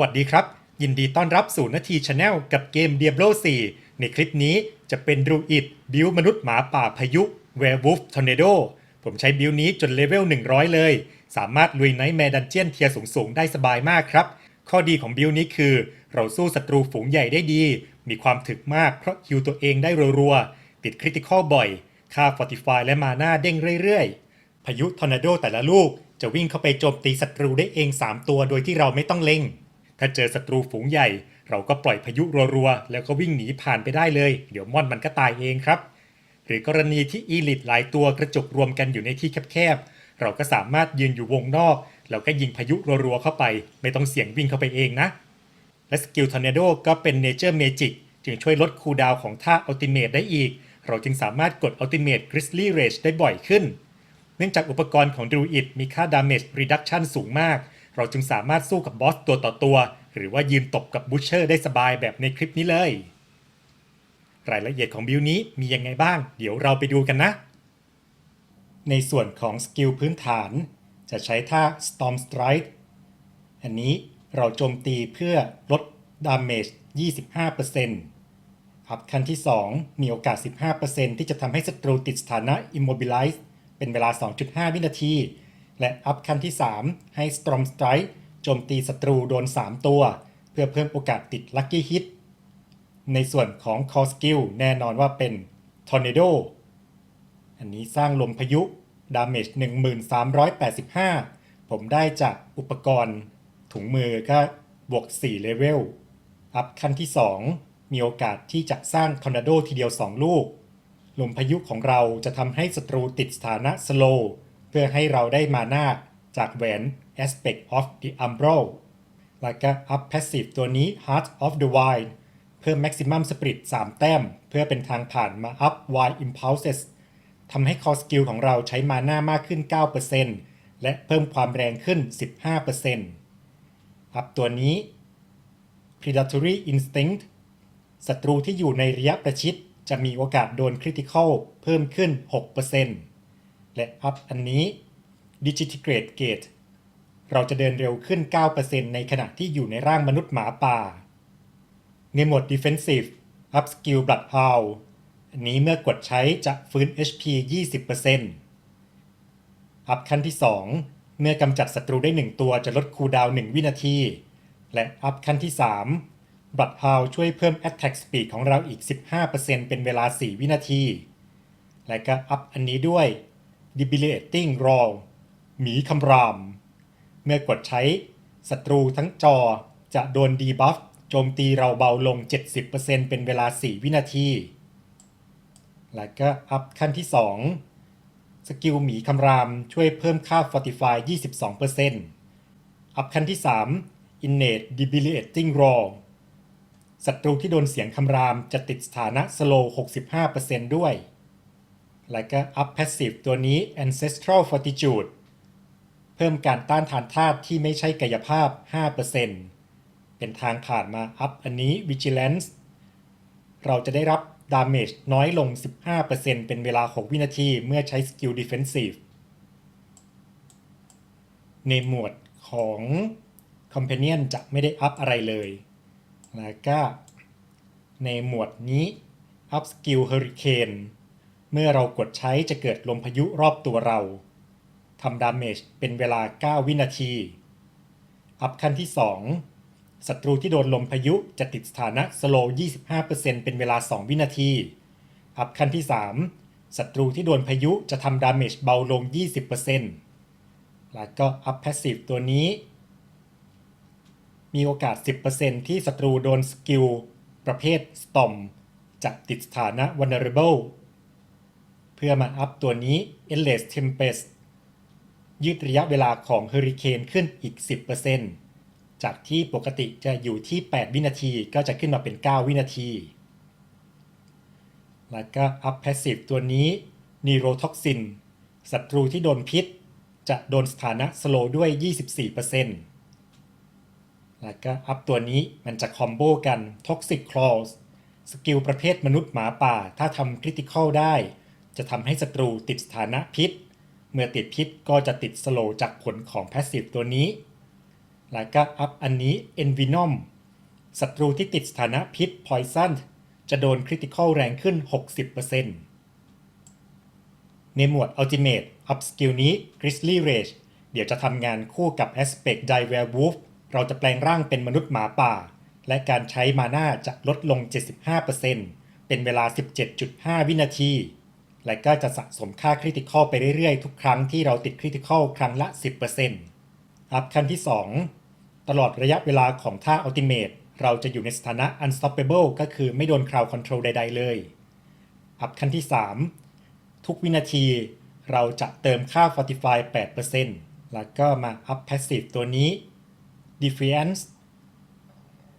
วัสดีครับ ยินดีต้อนรับสู่นาทีชาแนลกับเกม Diablo 4 ในคลิปนี้จะเป็นรูอิดบิวมนุษย์หมาป่าพายุ Werewolf Tornado ผมใช้บิวนี้จนเลเวล 100 เลย สามารถลุยไนท์แมร์ดันเจียนเทียสูงๆ ได้สบายมากครับ ข้อดีของบิวนี้คือ เราสู้ศัตรูฝูงใหญ่ได้ดี มีความถึกมากเพราะฮิวตัวเองได้รัวๆ ติดคริติคอลบ่อย ค่า Fortify และมาน่าเด้งเรื่อยๆ พายุทอร์นาโดแต่ละลูกจะวิ่งเข้าไปโจมตีศัตรูได้เอง 3 ตัวโดยที่เราไม่ต้องเล็ง ถ้าเจอศัตรูฝูงใหญ่ เราก็ปล่อยพายุรัวๆ แล้วก็วิ่งหนีผ่านไปได้เลย เดี๋ยวม่อนมันก็ตายเองครับ หรือกรณีที่อีลิทหลายตัวกระจุกรวมกันอยู่ในที่แคบๆ เราก็สามารถยืนอยู่วงนอก แล้วก็ยิงพายุรัวๆเข้าไป ไม่ต้องเสี่ยงวิ่งเข้าไปเองนะ และสกิลทอร์นโดก็เป็นเนเจอร์เมจิกจึงช่วยลดคูลดาวของท่าอัลติเม e ได้อีก เราจึงสามารถกดอัลติเม e กริสลี่เรจได้บ่อยขึ้น เนื่องจากอุปกรณ์ของดูอิดมีค่าดาเมจรีดักชันสูงมาก เราจึงสามารถสู้กับบอสตัวต่อตัว หรือว่ายืนตบกับบูชเชอร์ได้สบายแบบในคลิปนี้เลย รายละเอียดของบิลนี้มียังไงบ้าง เดี๋ยวเราไปดูกันนะ ในส่วนของสกิลพื้นฐาน จะใช้ท่า Storm Strike อันนี้เราโจมตีเพื่อลดดาเมจ25%อัพขั้นที่ 2 มีโอกาส 15%ที่จะทำให้ศัตรูติดสถานะ Immobilize เป็นเวลา 2.5 วินาที และอัพขั้นที่ 3 ให้ Storm Strike โจมตีศัตรูโดน 3 ตัว เพื่อเพิ่มโอกาสติด Lucky Hit ในส่วนของ Core Skill แน่นอนว่าเป็น Tornado อันนี้สร้างลมพายุดาเมจ1385 ผมได้จากอุปกรณ์ ถุงมือก็บวก4เลเวลอัพขั้นที่ 2 มีโอกาสที่จะสร้างทอร์นาโดทีเดียว 2 ลูก ลมพายุของเราจะทำให้ศัตรูติดสถานะสโล พื่อให้เราได้มาหน้าจากแหวน Aspect of the Umbral แล้วก็อัพ Passive ตัวนี้ Heart of the Wild เพิ่ม Maximum Spirit 3 แต้ม เพื่อเป็นทางผ่านมาอัพ Wild Impulses ทำให้ Core Skill ของเราใช้มาหน่ามากขึ้น 9%และเพิ่มความแรงขึ้น 15%อัพตัวนี้ Predatory Instinct ศัตรูที่อยู่ในระยะประชิดจะมีโอกาสโดน Critical เพิ่มขึ้น 6% และอัพอันนี้ Digigrade Gate เราจะเดินเร็วขึ้น 9%ในขณะที่อยู่ในร่างมนุษย์หมาป่า ในโหมด Defensive Up Skill Bloodhound อันนี้เมื่อกดใช้จะฟื้น HP 20%อัพขั้นที่ 2 เมื่อกำจัดศัตรูได้ 1 ตัวจะลดคูลดาวน์1วินาที และอัพขั้นที่3บัตฮาวช่วยเพิ่ม Attack Speed ของเราอีก 15%เป็นเวลา 4 วินาที และก็อัพอันนี้ด้วย Debilitating Roar หมีคำราม เมื่อกดใช้ศัตรูทั้งจอจะโดนดีบัฟโจมตีเราเบาลง 70%เป็นเวลา 4 วินาที แล้วก็อัพขั้นที่ 2 สกิลหมีคำรามช่วยเพิ่มค่า Fortify 22%อัพขั้นที่ 3 Innate Debilitating Roar ศัตรูที่โดนเสียงคำรามจะติดสถานะ Slow 65%ด้วย แล้วก็อัพ Passive ตัวนี้ Ancestral Fortitude เพิ่มการต้านทานธาตุที่ไม่ใช่กายภาพ 5%เป็นทางผ่านมาอัพอันนี้ Vigilance เราจะได้รับดาเมจน้อยลง 15%เป็นเวลา 6 วินาทีเมื่อใช้สกิล Defensive ในหมวดของ Companion จะไม่ได้อัพอะไรเลย แล้วก็ในหมวดนี้อัพสกิล Hurricane เมื่อเรากดใช้จะเกิดลมพายุรอบตัวเราทำดาเมจเป็นเวลา 9 วินาที อัพขั้นที่ 2 ศัตรูที่โดนลมพายุจะติดสถานะสโลว์25%เป็นเวลา 2 วินาที อัพขั้นที่ 3 ศัตรูที่โดนพายุจะทำดาเมจเบาลง 20%แล้วก็อัพแพสซีฟตัวนี้ มีโอกาส 10%ที่ศัตรูโดนสกิลประเภท Storm จะติดสถานะ Vulnerable เพื่อมาอัพตัวนี้ Endless Tempest ยืดระยะเวลาของเฮอริเคนขึ้นอีก 10%จากที่ปกติจะอยู่ที่ 8 วินาทีก็จะขึ้นมาเป็น 9 วินาที แล้วก็อัพ Passive ตัวนี้ Neurotoxin ศัตรูที่โดนพิษ จะโดนสถานะสโลด้วย 24%แล้วก็อัพตัวนี้มันจะคอมโบกัน Toxic Claws สกิลประเภทมนุษย์หมาป่าถ้าทำคริติคอลได้ จะทำให้ศัตรูติดสถานะพิษ เมื่อติดพิษก็จะติดสโลจากผลของแพสซีฟตัวนี้ แล้วก็อัพอันนี้ Envenom ศัตรูที่ติดสถานะพิษ Poison จะโดนคริติคอลแรงขึ้น 60%ในหมวด Ultimate Up Skill นี้ Grizzly Rage เดี๋ยวจะทำงานคู่กับ Aspect dire wolf เราจะแปลงร่างเป็นมนุษย์หมาป่า และการใช้มาน่าจะลดลง 75%เป็นเวลา 17.5 วินาที และก็จะสะสมค่าคริติคอลไปเรื่อยๆ ทุกครั้งที่เราติดคริติคอลครั้งละ 10%อัพขั้นที่ 2 ตลอดระยะเวลาของท่า Ultimate เราจะอยู่ในสถานะ Unstoppable ก็คือไม่โดน Crowd Control ใด ๆ เลย อัพขั้นที่ 3 ทุกวินาทีเราจะเติมค่า Fortify 8%แล้วก็มาอัพ Passive ตัวนี้ Defiance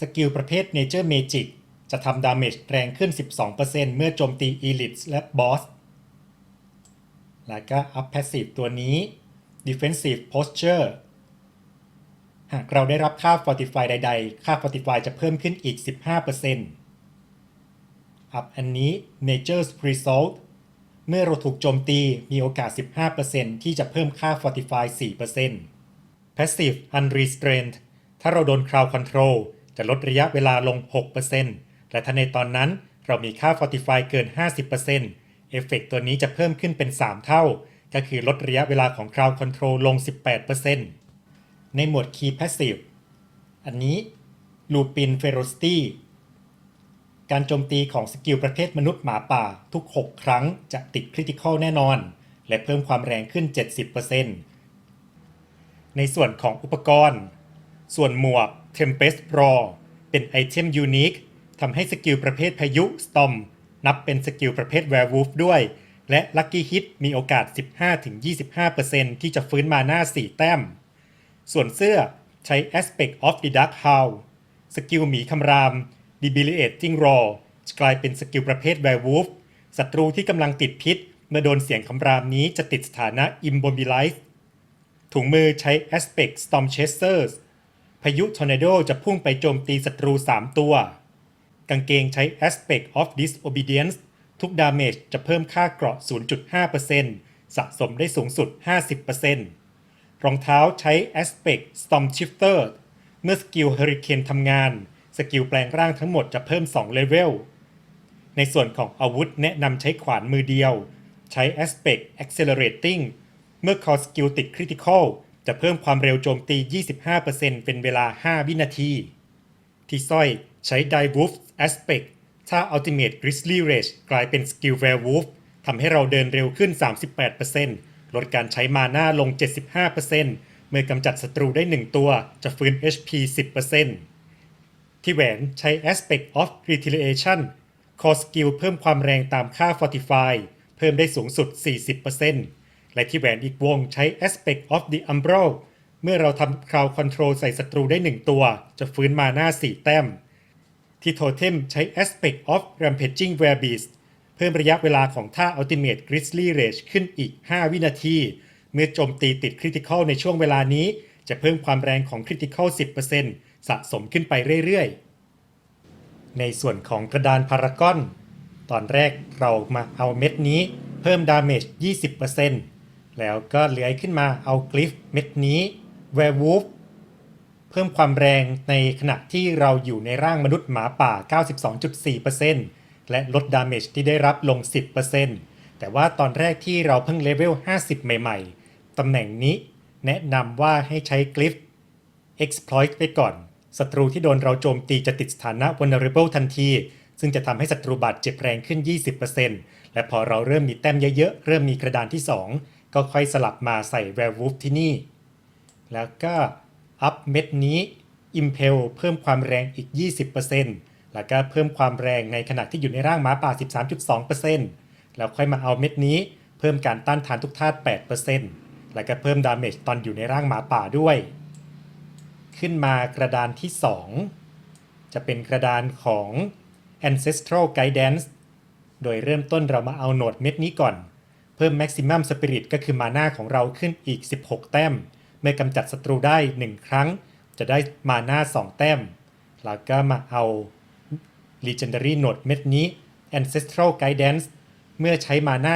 สกิลประเภท Nature Magic จะทำดาเมจแรงขึ้น 12%เมื่อโจมตี Elite และ Boss แล้วก็อัพ Passive ตัวนี้ Defensive Posture หากเราได้รับค่า Fortify ใด ๆ ค่า Fortify จะเพิ่มขึ้นอีก 15%อัพอันนี้ Nature's Result เมื่อเราถูกโจมตีมีโอกาส 15%ที่จะเพิ่มค่า Fortify 4% Passive Unrestrained ถ้าเราโดน Crowd Control จะลดระยะเวลาลง 6%และถ้าในตอนนั้นเรามีค่า Fortify เกิน 50% เอฟเฟกต์ตัวนี้จะเพิ่มขึ้นเป็น 3 เท่า ก็คือลดระยะเวลาของ Crowd Control ลง 18%ในหมวด Key Passive อันนี้ Lupin Ferocity การโจมตีของสกิลประเภทมนุษย์หมาป่าทุก 6 ครั้งจะติดคริติคอลแน่นอน และเพิ่มความแรงขึ้น 70%ในส่วนของอุปกรณ์ ส่วนหมวก Tempest Raw เป็นไอเทมยูนิคทำให้สกิลประเภทพายุ Storm นับเป็นสกิลประเภท Werewolf ด้วย และ Lucky Hit มีโอกาส 15-25%ที่จะฟื้นมาหน้า 4 แต้ม ส่วนเสื้อใช้ Aspect of the Dark Howl สกิลหมีคำราม Debilitating Raw จะกลายเป็นสกิลประเภท Werewolf ศัตรูที่กำลังติดพิษ เมื่อโดนเสียงคำรามนี้จะติดสถานะ Immobilize ถุงมือใช้ Aspect Storm Chasers พายุทอร์นาโดจะพุ่งไปโจมตีศัตรู 3 ตัว กางเกงใช้ Aspect of Disobedience ทุกดาเมจจะเพิ่มค่าเกราะ 0.5%สะสมได้สูงสุด 50%รองเท้าใช้ Aspect Storm Shifter เมื่อสกิล Hurricane ทำงาน สกิลแปลงร่างทั้งหมดจะเพิ่ม2เลเวล ในส่วนของอาวุธแนะนำใช้ขวานมือเดียว ใช้ Aspect Accelerating เมื่อ Core Skill ติด Critical จะเพิ่มความเร็วโจมตี 25%เป็นเวลา 5 วินาที ที่สร้อยใช้ Die Wolf Aspect ถ้า Ultimate Grizzly Rage กลายเป็นสกิล Werewolf ทำให้เราเดินเร็วขึ้น 38%ลดการใช้มาน่าลง 75%เมื่อกำจัดศัตรูได้ 1 ตัวจะฟื้น HP 10%ที่แหวนใช้ Aspect of Retaliation Core Skill เพิ่มความแรงตามค่า Fortify เพิ่มได้สูงสุด 40%และที่แหวนอีกวงใช้ Aspect of the Umbral เมื่อเราทำ Crowd Control ใส่ศัตรูได้ 1 ตัว จะฟื้นมาหน้า 4 แต้ม ที่โทเทมใช้ Aspect of Rampaging Werebeast เพิ่มระยะเวลาของท่า Ultimate Grizzly Rage ขึ้นอีก 5 วินาที เมื่อโจมตีติด Critical ในช่วงเวลานี้ จะเพิ่มความแรงของ Critical 10%สะสมขึ้นไปเรื่อยๆ ในส่วนของกระดานพารากอน ตอนแรกเรามาเอาเม็ดนี้ เพิ่มดาเมจ 20%แล้วก็เลื้อยขึ้นมาเอากลิฟเม็ดนี้ Werewolf เพิ่มความแรงในขณะที่เราอยู่ในร่างมนุษย์หมาป่า 92.4%และลดดาเมจที่ได้รับลง 10%แต่ว่าตอนแรกที่เราเพิ่งเลเวล 50 ใหม่ ๆ ตำแหน่งนี้แนะนำว่าให้ใช้กลิฟ exploit ไปก่อน ศัตรูที่โดนเราโจมตีจะติดสถานะ vulnerable ทันที ซึ่งจะทำให้ศัตรูบาดเจ็บแรงขึ้น 20%และพอเราเริ่มมีแต้มเยอะๆ เริ่มมีกระดานที่ 2 ก็ค่อยสลับมาใส่ werewolf ที่นี่ แล้วก็ อัพเม็ดนี้ Impel เพิ่มความแรงอีก 20%แล้วก็เพิ่มความแรงในขณะที่อยู่ในร่างหม้าป่า 13.2%แล้วค่อยมาเอาเม็ดนี้เพิ่มการต้านทานทุกธาตุ 8%แล้วก็เพิ่มดาเมจตอนอยู่ในร่างหมาป่าด้วย ขึ้นมากระดานที่ 2 จะเป็นกระดานของ Ancestral Guidance โดยเริ่มต้นเรามาเอาโหนดเม็ดนี้ก่อน เพิ่ม Maximum Spirit ก็คือมาหน่าของเราขึ้นอีก 16 แต้ม เมื่อกำจัดศัตรูได้ 1 ครั้ง จะได้มาหน่า2 แต้ม แล้วก็มาเอา Legendary Note เม็ดนี้ Ancestral Guidance เมื่อใช้มาหน่า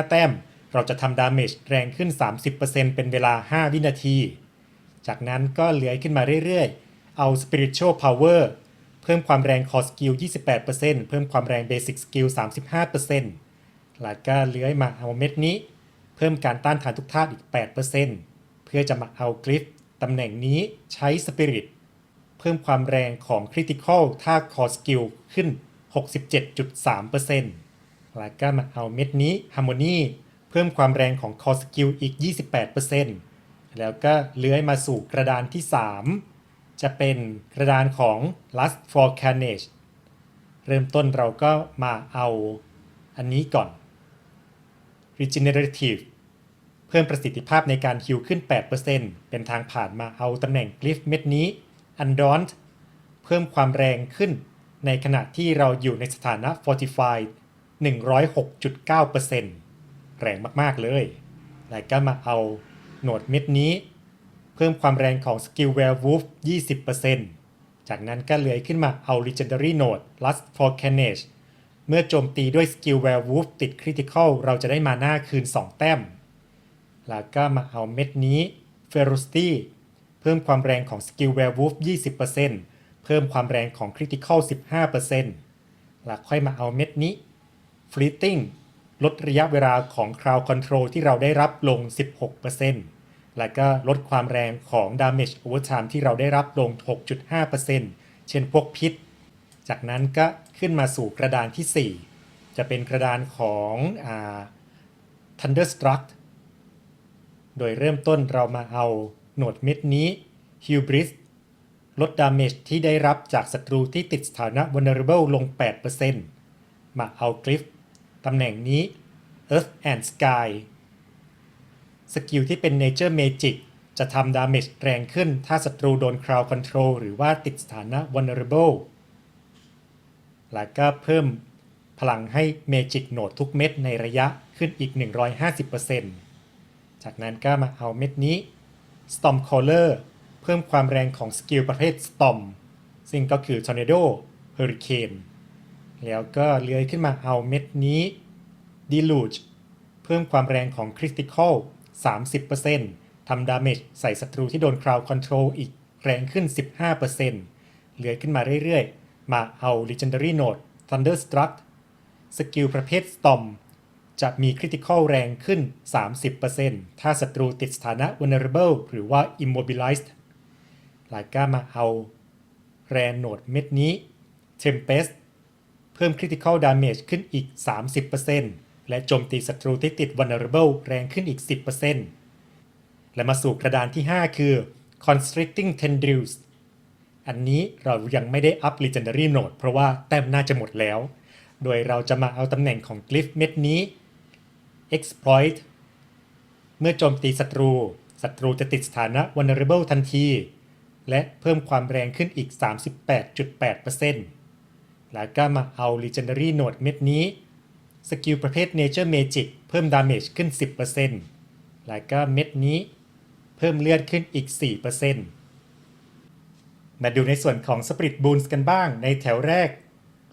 75 แต้ม เราจะทำดาเมจแรงขึ้น 30%เป็นเวลา 5 วินาที จากนั้นก็เลื้อยขึ้นมาเรื่อยๆ เอา Spiritual Power เพิ่มความแรง Core Skill 28%เพิ่มความแรง Basic Skill 35%แล้วก็เลื้อยมาเอาเม็ดนี้ เพิ่มการต้านทานทุกธาตุอีก8%เพื่อจะมาเอากริฟตำแหน่งนี้ใช้ Spirit เพิ่มความแรงของ Critical ท่า Core Skill ขึ้น 67.3%แล้วก็มาเอาเม็ดนี้ Harmony เพิ่มความแรงของ Core Skill อีก 28%แล้วก็เลื้อยมาสู่กระดานที่ 3 จะเป็นกระดานของ Lust for Carnage เริ่มต้นเราก็มาเอาอันนี้ก่อน Regenerative เพิ่มประสิทธิภาพในการฮิลขึ้น 8%เป็นทางผ่านมาเอาตำแหน่งกลิฟเม็ดนี้ Undaunt เพิ่มความแรงขึ้น ในขณะที่เราอยู่ในสถานะ Fortified 106.9%แรงมาก ๆ เลยแล้วก็มาเอาโหนดเม็ดนี้ เพิ่มความแรงของสกิล Werewolf 20%จากนั้นก็เลื้อยขึ้นมาเอา Legendary Node Lust for Carnage เมื่อโจมตีด้วยสกิล Werewolf ติด Critical เราจะได้มาหน้าคืน 2 แต้ม ล้วก็มาเอาเม็ดนี้ Ferocity เพิ่มความแรงของสกิล Werewolf 20%เพิ่มความแรงของ Critical 15%แล้วค่อยมาเอาเม็ดนี้ Fleeting ลดระยะเวลาของ Crowd Control ที่เราได้รับลง 16%แล้วก็ลดความแรงของ Damage Overtime ที่เราได้รับลง 6.5%เช่นพวกพิษ จากนั้นก็ขึ้นมาสู่กระดานที่ 4 จะเป็นกระดานของอ Thunderstruck โดยเริ่มต้นเรามาเอาโหนดเม็ดนี้ Hubris ลดดาเมจที่ได้รับจากศัตรูที่ติดสถานะ Vulnerable ลง 8%มาเอากริฟตำแหน่งนี้ Earth and Sky สกิลที่เป็น Nature Magic จะทำดาเมจแรงขึ้นถ้าศัตรูโดน Crowd Control หรือว่าติดสถานะ Vulnerable แล้วก็เพิ่มพลังให้ Magic Node ทุกเม็ดในระยะขึ้นอีก 150% จากนั้นก็มาเอาเม็ดนี้ Storm Caller เพิ่มความแรงของสกิลประเภท Storm ซึ่งก็คือ Tornado Hurricane แล้วก็เลื้อยขึ้นมาเอาเม็ดนี้ Deluge เพิ่มความแรงของ Critical 30%ทำดาเมจใส่ศัตรูที่โดน Crowd Control อีกแรงขึ้น 15%เลื้อยขึ้นมาเรื่อยๆ มาเอา Legendary Node Thunderstruck สกิลประเภท Storm จะมี Critical แรงขึ้น 30%ถ้าศัตรูติดสถานะ Vulnerable หรือว่า Immobilized แล้วก็มาเอาแรนโนดเม็ดนี้ Tempest เพิ่ม Critical Damage ขึ้นอีก 30%และโจมตีศัตรูที่ติด Vulnerable แรงขึ้นอีก 10%และมาสู่กระดานที่ 5 คือ Constricting Tendrils อันนี้เรายังไม่ได้อัพ Legendary Node เพราะว่าแต้มน่าจะหมดแล้ว โดยเราจะมาเอาตำแหน่งของ Glyph เม็ดนี้ Exploit เมื่อโจมตีศัตรู ศัตรูจะติดสถานะ Vulnerable ทันที และเพิ่มความแรงขึ้นอีก 38.8%แล้วก็มาเอา Legendary Node เม็ดนี้ สกิลประเภท Nature Magic เพิ่ม Damage ขึ้น 10%แล้วก็เม็ดนี้ เพิ่มเลือดขึ้นอีก 4%มาดูในส่วนของ Spirit Boons กันบ้างในแถวแรก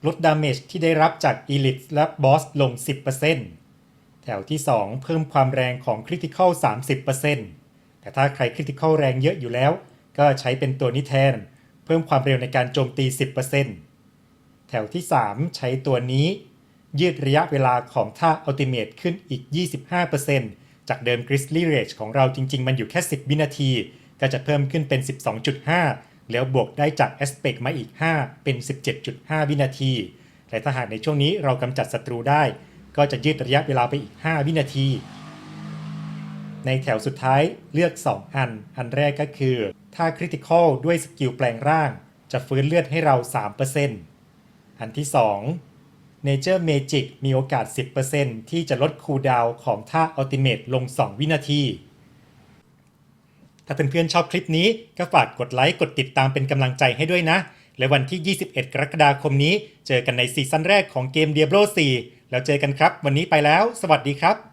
ลด Damage ที่ได้รับจาก Elite และ Boss ลง 10% แถวที่ 2 เพิ่มความแรงของ Critical 30%แต่ถ้าใคร Critical แรงเยอะอยู่แล้ว ก็ใช้เป็นตัวนี้แทน เพิ่มความเร็วในการโจมตี 10%แถวที่ 3 ใช้ตัวนี้ ยืดระยะเวลาของท่า Ultimate ขึ้นอีก 25%จากเดิม Grizzly Rage ของเราจริง ๆ มันอยู่แค่ 10 วินาที ก็จะเพิ่มขึ้นเป็น 12.5 แล้วบวกได้จาก Aspect มาอีก 5 เป็น 17.5 วินาที และถ้าหากในช่วงนี้เรากำจัดศัตรูได้ ก็จะยืดระยะเวลาไปอีก 5 วินาที ในแถวสุดท้ายเลือก 2 อัน อันแรกก็คือ ถ้า Critical ด้วยสกิลแปลงร่าง จะฟื้นเลือดให้เรา 3%อันที่ 2 Nature Magic มีโอกาส 10%ที่จะลดคูลดาวของท่า Ultimate ลง 2 วินาที ถ้าเพื่อนๆชอบคลิปนี้ก็ฝากกดไลค์กดติดตามเป็นกำลังใจให้ด้วยนะ และวันที่ 21 กรกฎาคมนี้ เจอกันในซีซั่นแรกของเกม Diablo 4 แล้วเจอกันครับ วันนี้ไปแล้ว สวัสดีครับ